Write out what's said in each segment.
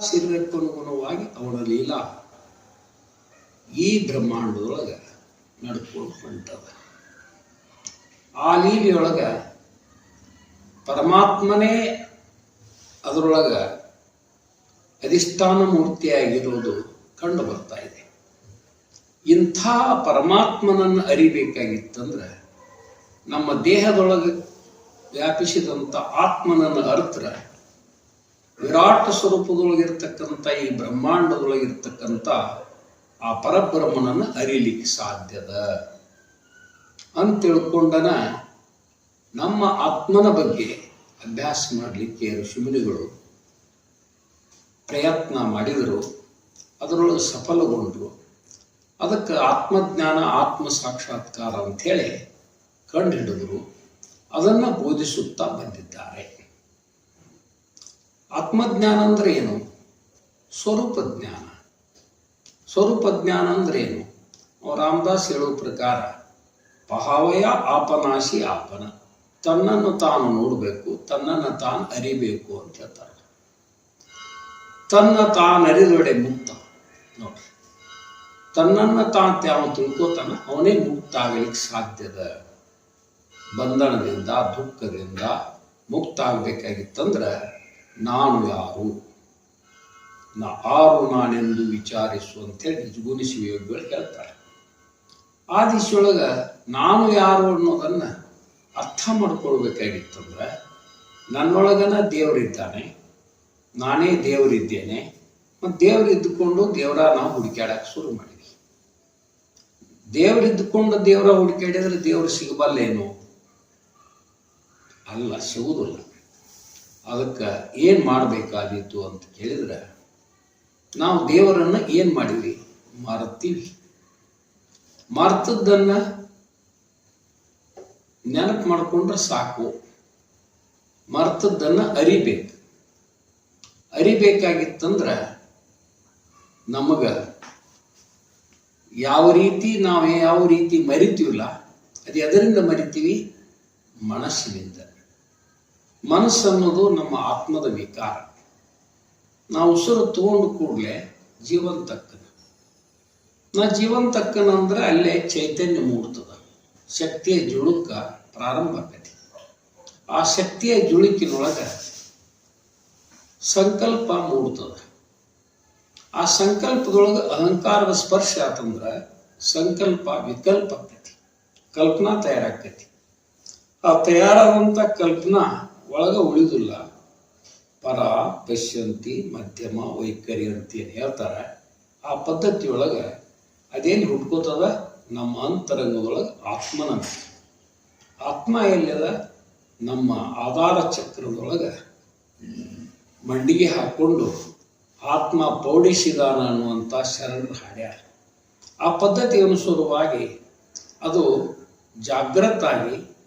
ಶರೀರಕ್ಕನುಗುಣವಾಗಿ ಅವನ ಲೀಲಾ ಈ ಬ್ರಹ್ಮಾಂಡದೊಳಗೆ ನಡ್ಕೊಂಡು ಹೊಂಟದ ಆ ಲೀಲೆಯೊಳಗೆ ಪರಮಾತ್ಮನೇ ಅದರೊಳಗೆ ಅಧಿಷ್ಠಾನ ಮೂರ್ತಿಯಾಗಿರೋದು ಕಂಡು ಬರ್ತಾ ಇದೆ. ಇಂಥ ಪರಮಾತ್ಮನನ್ನು ಅರಿಬೇಕಾಗಿತ್ತಂದ್ರೆ ನಮ್ಮ ದೇಹದೊಳಗೆ ವ್ಯಾಪಿಸಿದಂಥ ಆತ್ಮನನ್ನು ಅರ್ಥರ ವಿರಾಟ ಸ್ವರೂಪದೊಳಗಿರ್ತಕ್ಕಂಥ, ಈ ಬ್ರಹ್ಮಾಂಡದೊಳಗಿರ್ತಕ್ಕಂಥ ಆ ಪರಬ್ರಹ್ಮನನ್ನು ಅರಿಲಿಕ್ಕೆ ಸಾಧ್ಯದ ಅಂತ ತಿಳ್ಕೊಂಡನ ನಮ್ಮ ಆತ್ಮನ ಬಗ್ಗೆ ಅಭ್ಯಾಸ ಮಾಡಲಿಕ್ಕೆ ಋಷಿಮುನಿಗಳು ಪ್ರಯತ್ನ ಮಾಡಿದರು. ಅದರೊಳಗೆ ಸಫಲಗೊಂಡರು. ಅದಕ್ಕೆ ಆತ್ಮಜ್ಞಾನ, ಆತ್ಮ ಸಾಕ್ಷಾತ್ಕಾರ ಅಂಥೇಳಿ ಕಂಡುಹಿಡಿದರು ಅದನ್ನು ಬೋಧಿಸುತ್ತಾ ಬಂದಿದ್ದಾರೆ. ಆತ್ಮಜ್ಞಾನ ಅಂದ್ರೆ ಏನು ಸ್ವರೂಪ ಜ್ಞಾನ ಸ್ವರೂಪ ಜ್ಞಾನ ಅಂದ್ರೆ ಏನು ರಾಮದಾಸ್ ಹೇಳುವ ಪ್ರಕಾರ, ಪಹಾವಯ ಆಪನಾಶಿ ಆಪನ. ತನ್ನನ್ನು ತಾನು ನೋಡಬೇಕು, ತನ್ನನ್ನು ತಾನು ಅರಿಬೇಕು ಅಂತ ಹೇಳ್ತಾರೆ. ತನ್ನ ತಾನು ಅರಿದೊಡೆ ಮುಕ್ತ. ನೋಡ್ರಿ. ತನ್ನನ್ನು ತಾನು ತ್ಯಾವ ತಿಳ್ಕೋತಾನ, ಅವನೇ ಮುಕ್ತ ಆಗಲಿಕ್ಕೆ ಸಾಧ್ಯದ. ಬಂಧನದಿಂದ, ದುಃಖದಿಂದ ಮುಕ್ತ ಆಗಬೇಕಾಗಿತ್ತಂದ್ರೆ ನಾನು ಯಾರು? ನಾ ಆರು ನಾನೆಂದು ವಿಚಾರಿಸು ಅಂತೇಳಿ ನಿಜಗುಣಿಸಿ ಯೋಗಿಗಳು ಹೇಳ್ತಾರೆ ಆ ದಿಶೆಯೊಳಗೆ ನಾನು ಯಾರು ಅನ್ನೋದನ್ನ ಅರ್ಥ ಮಾಡ್ಕೊಳ್ಬೇಕಾಗಿತ್ತಂದ್ರೆ ನನ್ನೊಳಗನ ದೇವರಿದ್ದಾನೆ, ನಾನೇ ದೇವರಿದ್ದೇನೆ, ಮತ್ತು ದೇವರಿದ್ದುಕೊಂಡು ದೇವರ ನಾವು ಹುಡುಕ್ಯಾಡಕ್ಕೆ ಶುರು ಮಾಡಿದ್ವಿ. ದೇವರಿದ್ದುಕೊಂಡು ದೇವರ ಹುಡುಕ್ಯಾಡಿದ್ರೆ ದೇವರು ಸಿಗಬಲ್ಲೇನು? ಅಲ್ಲ ಸಿಗುವುದಿಲ್ಲ ಅದಕ್ಕೆ ಏನು ಮಾಡಬೇಕಾದೀತು ಅಂತ ಕೇಳಿದ್ರೆ, ನಾವು ದೇವರನ್ನು ಏನು ಮಾಡಿವಿ ಮರ್ತೀವಿ. ಮರ್ತದ್ದನ್ನು ನೆನಪು ಮಾಡಿಕೊಂಡ್ರೆ ಸಾಕು. ಮರ್ತದ್ದನ್ನು ಅರಿಬೇಕು. ಅರಿಬೇಕಾಗಿತ್ತಂದ್ರೆ ನಮಗೆ ಯಾವ ರೀತಿ ನಾವು ಯಾವ ರೀತಿ ಮರಿತೀವಲ್ಲ, ಅದು ಎದರಿಂದ ಮರಿತೀವಿ ಮನಸ್ಸಿನಿಂದ. ಮನಸ್ಸನ್ನೋದು ನಮ್ಮ ಆತ್ಮದ ವಿಕಾರ. ನಾವು ಉಸಿರು ತಗೊಂಡು ಕೂಡಲೇ ಜೀವಂತಕ್ಕನ. ನಾ ಜೀವಂತಕ್ಕನ ಅಂದ್ರೆ ಅಲ್ಲೇ ಚೈತನ್ಯ ಮೂಡ್ತದ. ಶಕ್ತಿಯ ಜುಳುಕ ಪ್ರಾರಂಭ ಆಕತಿ. ಆ ಶಕ್ತಿಯ ಜುಳುಕಿನೊಳಗೆ ಸಂಕಲ್ಪ ಮೂಡ್ತದ. ಆ ಸಂಕಲ್ಪದೊಳಗೆ ಅಹಂಕಾರದ ಸ್ಪರ್ಶ ಆತಂದ್ರೆ ಸಂಕಲ್ಪ ವಿಕಲ್ಪ ಆಗ್ತೈತಿ ಕಲ್ಪನಾ ತಯಾರಾಗ್ತೈತಿ ಆ ತಯಾರಾದಂಥ ಕಲ್ಪನಾ ಒಳಗ ಉಳಿದಿಲ್ಲ. ಪರ, ಪಶ್ಯಂತಿ, ಮಧ್ಯಮ ವೈಖರಿ ಅಂತೇನು ಹೇಳ್ತಾರೆ. ಆ ಪದ್ಧತಿಯೊಳಗೆ ಅದೇನು ಹುಟ್ಕೋತದ? ನಮ್ಮ ಅಂತರಂಗದೊಳಗೆ ಆತ್ಮನ ಆತ್ಮ ಎಲ್ಲದ? ನಮ್ಮ ಆಧಾರ ಚಕ್ರದೊಳಗೆ ಮಂಡಿಗೆ ಹಾಕ್ಕೊಂಡು ಆತ್ಮ ಪೌಡಿಸಿದಾನ ಅನ್ನುವಂಥ ಶರಣರು ಹಾಡ್ಯಾರ. ಆ ಪದ್ಧತಿ ಅನುಸಾರವಾಗಿ ಅದು ಜಾಗೃತಾಗಿ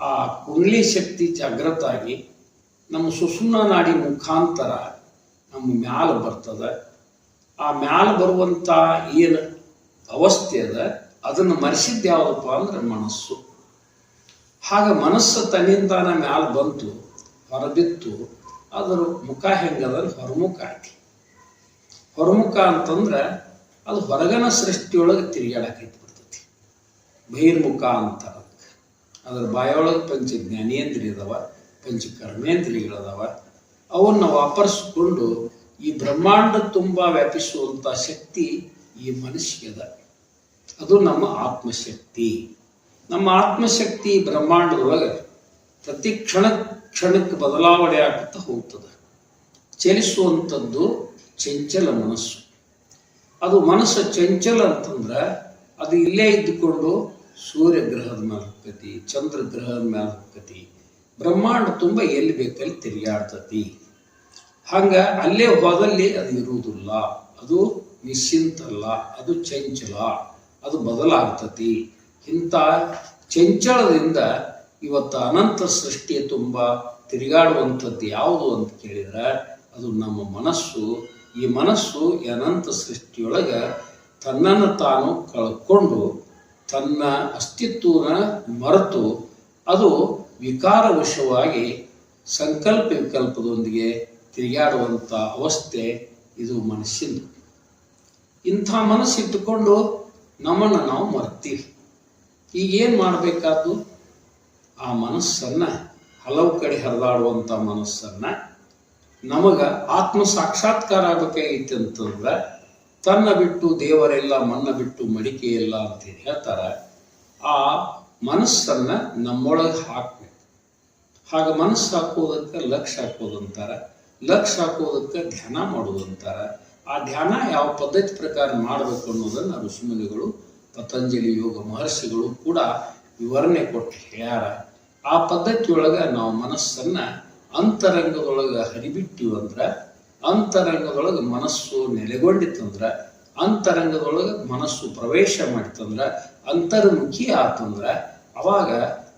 ಆ ಕುಂಡ್ಲಿ ಶಕ್ತಿ ಜಾಗೃತಾಗಿ ನಮ್ಮ ಸುಸುಮ್ನ ನಾಡಿ ಮುಖಾಂತರ ನಮ್ಮ ಮ್ಯಾಲ ಬರ್ತದ. ಆ ಮ್ಯಾಲ ಬರುವಂಥ ಏನು ಅವಸ್ಥೆ ಅದ, ಅದನ್ನು ಮರೆಸಿದ್ದು ಯಾವುದಪ್ಪ ಅಂದ್ರೆ ಮನಸ್ಸು. ಹಾಗೆ ಮನಸ್ಸು ತನ್ನಿಂದಾನ ಮ್ಯಾಲ ಬಂತು, ಹೊರಬಿತ್ತು, ಅದರ ಮುಖ ಹೆಂಗದ ಹೊರಮುಖ ಆಯ್ತು ಹೊರಮುಖ ಅಂತಂದ್ರೆ ಅದು ಹೊರಗನ ಸೃಷ್ಟಿಯೊಳಗೆ ತಿರುಗಾಡಕೈತಿ ಬರ್ತೈತಿ. ಬಹಿರ್ಮುಖ ಅಂತಾರ. ಅದ್ರ ಬಾಯೊಳಗೆ ಪಂಚ ಜ್ಞಾನೇಂದ್ರಿಯ ಅದಾವ ಪಂಚ ಕರ್ಮೇಂದ್ರಿಯಗಳದಾವ. ಅವನ್ನ ವಾಪರಿಸಿಕೊಂಡು ಈ ಬ್ರಹ್ಮಾಂಡ ತುಂಬ ವ್ಯಾಪಿಸುವಂಥ ಶಕ್ತಿ ಈ ಮನುಷ್ಯದ. ಅದು ನಮ್ಮ ಆತ್ಮಶಕ್ತಿ. ನಮ್ಮ ಆತ್ಮಶಕ್ತಿ ಬ್ರಹ್ಮಾಂಡದೊಳಗೆ ಪ್ರತಿ ಕ್ಷಣ ಕ್ಷಣಕ್ಕೆ ಬದಲಾವಣೆ ಆಗುತ್ತಾ ಹೋಗ್ತದೆ. ಚಲಿಸುವಂಥದ್ದು ಚಂಚಲ ಮನಸ್ಸು. ಅದು ಮನಸ್ಸು ಚಂಚಲ ಅಂತಂದ್ರೆ ಅದು ಇಲ್ಲೇ ಇದ್ದುಕೊಂಡು ಸೂರ್ಯ ಗ್ರಹದ ಮೇಲೆ ಹೋಗ್ತತಿ ಚಂದ್ರ ಗ್ರಹದ ಮೇಲೆ ಹೋಗ್ತತಿ, ಬ್ರಹ್ಮಾಂಡ ತುಂಬ ಎಲ್ಲಿ ಬೇಕಲ್ಲಿ ತಿರುಗಾಡ್ತತಿ. ಹಂಗ ಅಲ್ಲೇ ಹೋದಲ್ಲಿ ಅದು ಇರುವುದಿಲ್ಲ. ಅದು ನಿಶ್ಚಿಂತಲ್ಲ ಅದು ಚಂಚಲ, ಅದು ಬದಲಾಗ್ತತಿ. ಇಂಥ ಚಂಚಲದಿಂದ ಇವತ್ತು ಅನಂತ ಸೃಷ್ಟಿಯ ತುಂಬ ತಿರುಗಾಡುವಂಥದ್ದು ಯಾವುದು ಅಂತ ಕೇಳಿದ್ರೆ, ಅದು ನಮ್ಮ ಮನಸ್ಸು. ಈ ಮನಸ್ಸು ಈ ಅನಂತ ಸೃಷ್ಟಿಯೊಳಗೆ ತನ್ನನ್ನು ತಾನು ಕಳ್ಕೊಂಡು ತನ್ನ ಅಸ್ತಿತ್ವನ ಮರೆತು ಅದು ವಿಕಾರವಶವಾಗಿ ಸಂಕಲ್ಪ ವಿಕಲ್ಪದೊಂದಿಗೆ ತಿರುಗಾಡುವಂಥ ಅವಸ್ಥೆ ಇದು ಮನಸ್ಸಿನ ಇಂಥ ಮನಸ್ಸಿಟ್ಟುಕೊಂಡು ನಮ್ಮನ್ನು ನಾವು ಮರ್ತೀವಿ. ಈಗೇನು ಮಾಡಬೇಕಾದ್ದು? ಆ ಮನಸ್ಸನ್ನು ಹಲವು ಕಡೆ ಹರಿದಾಡುವಂಥ ಮನಸ್ಸನ್ನು ನಮಗೆ ಆತ್ಮ ಸಾಕ್ಷಾತ್ಕಾರ ಆಗಬೇಕಾಗಿತ್ತು ಅಂತಂದ್ರೆ ತನ್ನ ಬಿಟ್ಟು ದೇವರೆಲ್ಲ, ಮನ್ನ ಬಿಟ್ಟು ಮಡಿಕೆ ಇಲ್ಲ ಅಂತ ಹೇಳ್ತಾರೆ, ಆ ಮನಸ್ಸನ್ನ ನಮ್ಮೊಳಗೆ ಹಾಕ್ಬೇಕು. ಹಾಗೆ ಮನಸ್ಸು ಹಾಕೋದಕ್ಕೆ ಲಕ್ಷ ಹಾಕೋದು ಅಂತಾರೆ. ಲಕ್ಷ್ಯ ಹಾಕೋದಕ್ಕೆ ಧ್ಯಾನ ಮಾಡೋದು ಅಂತಾರೆ. ಆ ಧ್ಯಾನ ಯಾವ ಪದ್ಧತಿ ಪ್ರಕಾರ ಮಾಡಬೇಕು ಅನ್ನೋದನ್ನು ಋಷಿಮುನಿಗಳು, ಪತಂಜಲಿ, ಯೋಗ ಮಹರ್ಷಿಗಳು ಕೂಡ ವಿವರಣೆ ಕೊಟ್ಟು ಹೇಳ್ಯಾರ. ಆ ಪದ್ಧತಿಯೊಳಗೆ ನಾವು ಮನಸ್ಸನ್ನ ಅಂತರಂಗದೊಳಗೆ ಹರಿಬಿಟ್ಟಿವಂದ್ರೆ ಅಂತರಂಗದೊಳಗೆ ಮನಸ್ಸು ನೆಲೆಗೊಂಡಿತ್ತಂದ್ರೆ, ಅಂತರಂಗದೊಳಗೆ ಮನಸ್ಸು ಪ್ರವೇಶ ಮಾಡಿತಂದ್ರೆ ಅಂತರ್ಮುಖಿ ಆತಂದ್ರೆ, ಅವಾಗ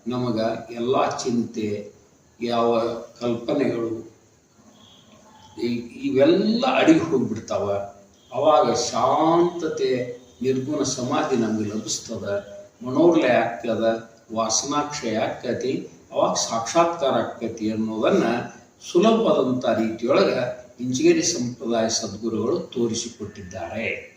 ನಮಗ ಎಲ್ಲ ಚಿಂತೆ, ಯಾವ ಕಲ್ಪನೆಗಳು ಇವೆಲ್ಲ ಅಡಿಗೆ ಹೋಗ್ಬಿಡ್ತಾವ. ಅವಾಗ ಶಾಂತತೆ, ನಿರ್ಗುಣ ಸಮಾಧಿ ನಮಗೆ ಲಭಿಸ್ತದ. ಮನೋರ್ಲಯ ಆಗ್ತದ, ವಾಸನಾಕ್ಷಯ ಆಕ್ಕತಿ ಅವಾಗ ಸಾಕ್ಷಾತ್ಕಾರ ಆಕ್ಕತಿ ಅನ್ನೋದನ್ನ ಸುಲಭವಾದಂಥ ರೀತಿಯೊಳಗೆ ಇಂಜಿಗೇರಿ ಸಂಪ್ರದಾಯ ಸದ್ಗುರುಗಳು ತೋರಿಸಿಕೊಟ್ಟಿದ್ದಾರೆ.